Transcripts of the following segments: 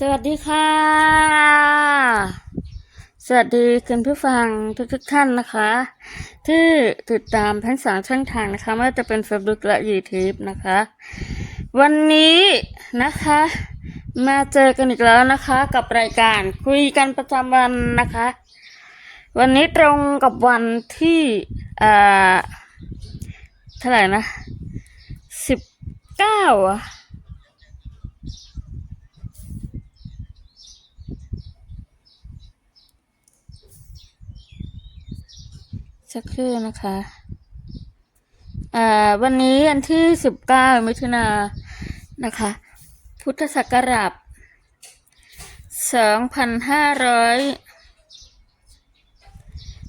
สวัสดีค่ะ สวัสดีคุณผู้ฟังทุกทุกๆท่านนะคะ ที่ติดตามทั้งสองช่องทางนะคะไม่ว่าจะเป็น Facebook และ YouTube นะคะ วันนี้นะคะ มาเจอกันอีกแล้วนะคะ กับรายการคุยกันประจำวันนะคะ วันนี้ตรงกับวันที่อ่าเท่าไหร่นะสิบเก้าอะ สักครู่นะคะอ่าวันนี้อันที่สิบเก้ามิถุนานนะคะ พุทธศักราชสองพันห้าร้อย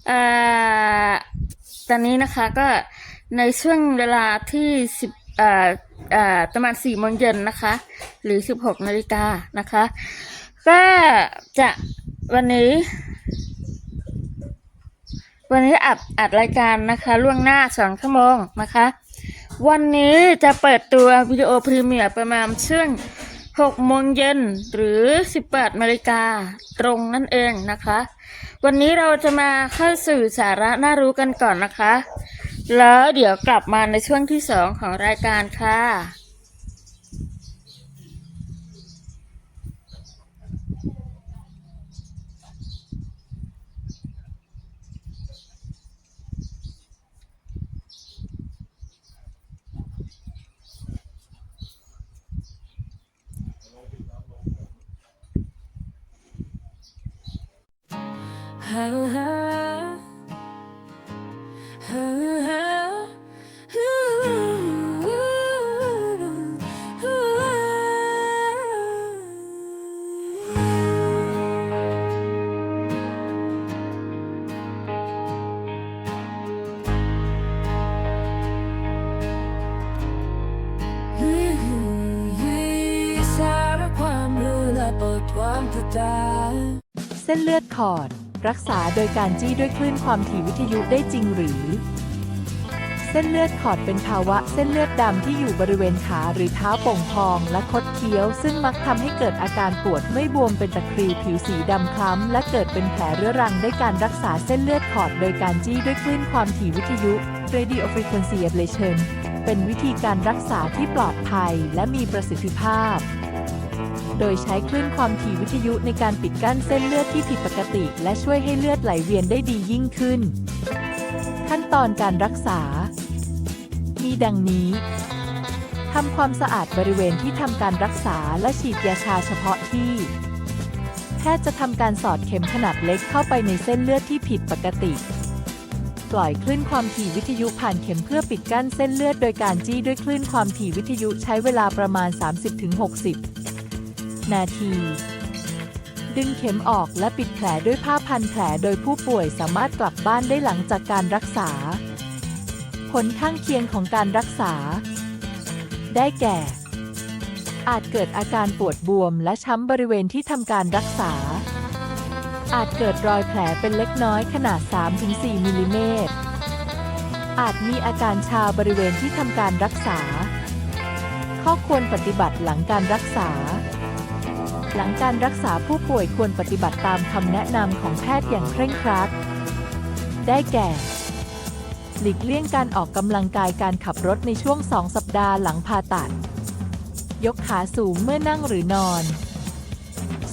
อ่าตอนนี้นะคะก็ในช่วงเวลาที่สิบอ่าอ่าประมาณสี่โมงเย็นนะคะ หรือสิบหกนาฬิกานะคะ ก็จะวันนี้ วันนี้อัดอัดรายการนะคะ ล่วงหน้าสองชั่วโมงนะคะ วันนี้จะเปิดตัววิดีโอพรีเมียร์ประมาณช่วงหกโมงเย็นหรือสิบแปดนาฬิกาตรงนั่นเองนะคะ วันนี้เราจะมาเข้าสู่สาระน่ารู้กันก่อนนะคะ แล้วเดี๋ยวกลับมาในช่วงที่สองของรายการค่ะ สาระความรู้และบทความต่าง เส้นเลือดขอด รักษาโดยการจี้ด้วยคลื่นความถี่วิทยุได้จริงหรือ เส้นเลือดขอดเป็นภาวะเส้นเลือดดำที่อยู่บริเวณขาหรือเท้าโป่งพองและคดเคี้ยว ซึ่งมักทำให้เกิดอาการปวดไม่บวมเป็นตะคริวผิวสีดำคล้ำและเกิดเป็นแผลเรื้อรังได้การรักษาเส้นเลือดขอดโดยการจี้ด้วยคลื่นความถี่วิทยุ radio frequency ablation เป็นวิธีการรักษาที่ปลอดภัยและมีประสิทธิภาพ โดยใช้คลื่นความถี่วิทยุในการปิดกั้นเส้นเลือดที่ผิดปกติ และช่วยให้เลือดไหลเวียนได้ดียิ่งขึ้น ขั้นตอนการรักษา มีดังนี้ทำความสะอาดบริเวณที่ทำการรักษาและฉีดยาชาเฉพาะที่ แพทย์จะทำการสอดเข็มขนาดเล็กเข้าไปในเส้นเลือดที่ผิดปกติ ปล่อยคลื่นความถี่วิทยุผ่านเข็มเพื่อปิดกั้นเส้นเลือดโดยการจี้ด้วยคลื่นความถี่วิทยุใช้เวลาประมาณ 30-60 นาที ดึงเข็มออกและปิดแผลด้วยผ้าพันแผลโดยผู้ป่วยสามารถกลับบ้านได้หลังจากการรักษา ผลข้างเคียงของการรักษา ได้แก่ อาจเกิดอาการปวดบวมและช้ำบริเวณที่ทำการรักษา อาจเกิดรอยแผลเป็นเล็กน้อยขนาด 3-4มิลลิเมตรอาจมีอาการชาบริเวณที่ทำการรักษา ข้อควรปฏิบัติหลังการรักษา หลังการรักษาผู้ป่วยควรปฏิบัติตามคำแนะนำของแพทย์อย่างเคร่งครัด ได้แก่ หลีกเลี่ยงการออกกำลังกายการขับรถในช่วง 2 สัปดาห์หลังผ่าตัด ยกขาสูงเมื่อนั่งหรือนอน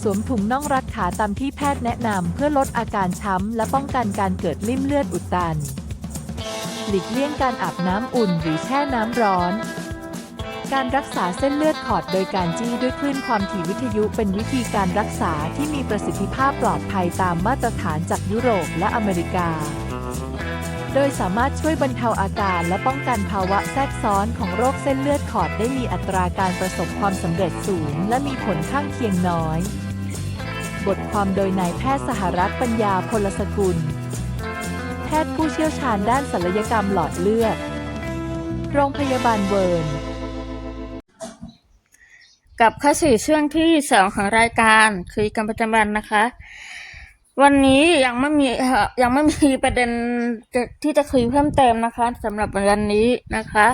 สวมถุงน่องรัดขาตามที่แพทย์แนะนำเพื่อลดอาการช้ำ และป้องกันการเกิดลิ่มเลือดอุดตัน หลีกเลี่ยงการอาบน้ำอุ่นหรือแช่น้ำร้อน การรักษาเส้นเลือดขอดโดยการจี้ด้วยคลื่นความถี่วิทยุเป็นวิธีการรักษาที่มีประสิทธิภาพปลอดภัยตามมาตรฐานจากยุโรปและอเมริกา โดยสามารถช่วยบรรเทาอาการและป้องกันภาวะแทรกซ้อนของโรคเส้นเลือดขอดได้มีอัตราการประสบความสำเร็จสูง และมีผลข้างเคียงน้อย บทความโดยนายแพทย์สหรัฐปัญญาพลสกุล แพทย์ผู้เชี่ยวชาญด้านศัลยกรรมหลอดเลือด โรงพยาบาลเวิร์น กับข้าสู่ช่วงที่สองของรายการคุยกันประจำวันนะคะ วันนี้ยังไม่มียังไม่มีประเด็นที่จะคุยเพิ่มเติมนะคะสำหรับวันนี้นะคะ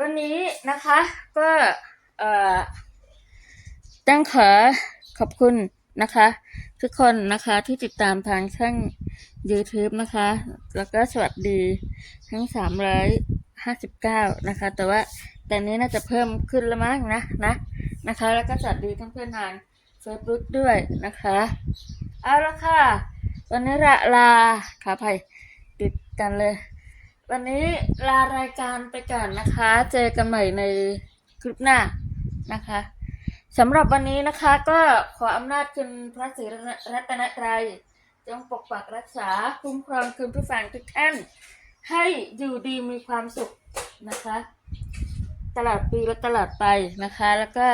วันนี้นะคะก็เอ่อต้องขอขอบคุณนะคะ ทุกคนนะคะที่ติดตามทางช่อง YouTube นะคะ แล้วก็สวัสดีทั้ง 359 นะคะ แต่ว่า แต่นี้น่าจะเพิ่มขึ้นแล้วมั้งนะนะนะคะ แล้วก็สวัสดีทั้งเพื่อนทาง Facebook ด้วยนะคะ เอาละค่ะ วันนี้ละลาขออภัยติดกันเลย วันนี้ลารายการไปก่อนนะคะ เจอกันใหม่ในคลิปหน้านะคะสำหรับวันนี้นะคะก็ขออำนาจคุณพระศรีรัตนตรัยจงปกปักรักษาคุ้มครองคุณผู้ฟังทุกท่านให้อยู่ดีมีความสุขนะคะ ตลอดปีและตลอดไปนะคะ แล้วก็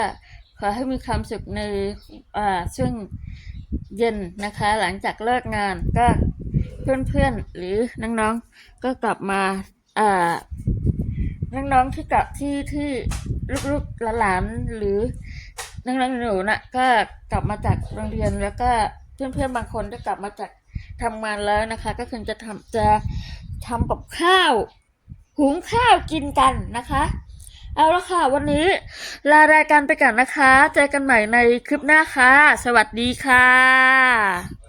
ขอให้มีความสุขในอ่าช่วงเย็นนะคะ หลังจากเลิกงานก็เพื่อนๆหรือน้องๆก็กลับมาอ่าน้องๆที่กลับที่ที่ลูกๆหลานหรือน้องๆหนูนะก็กลับมาจากโรงเรียนแล้วก็เพื่อนๆบางคนก็กลับมาจากทำงานแล้วนะคะ ก็คือจะทำจะทำกับข้าว หุงข้าวกินกันนะคะ เอาละค่ะ วันนี้ลารายการไปก่อนนะคะ เจอกันใหม่ในคลิปหน้าค่ะ สวัสดีค่ะ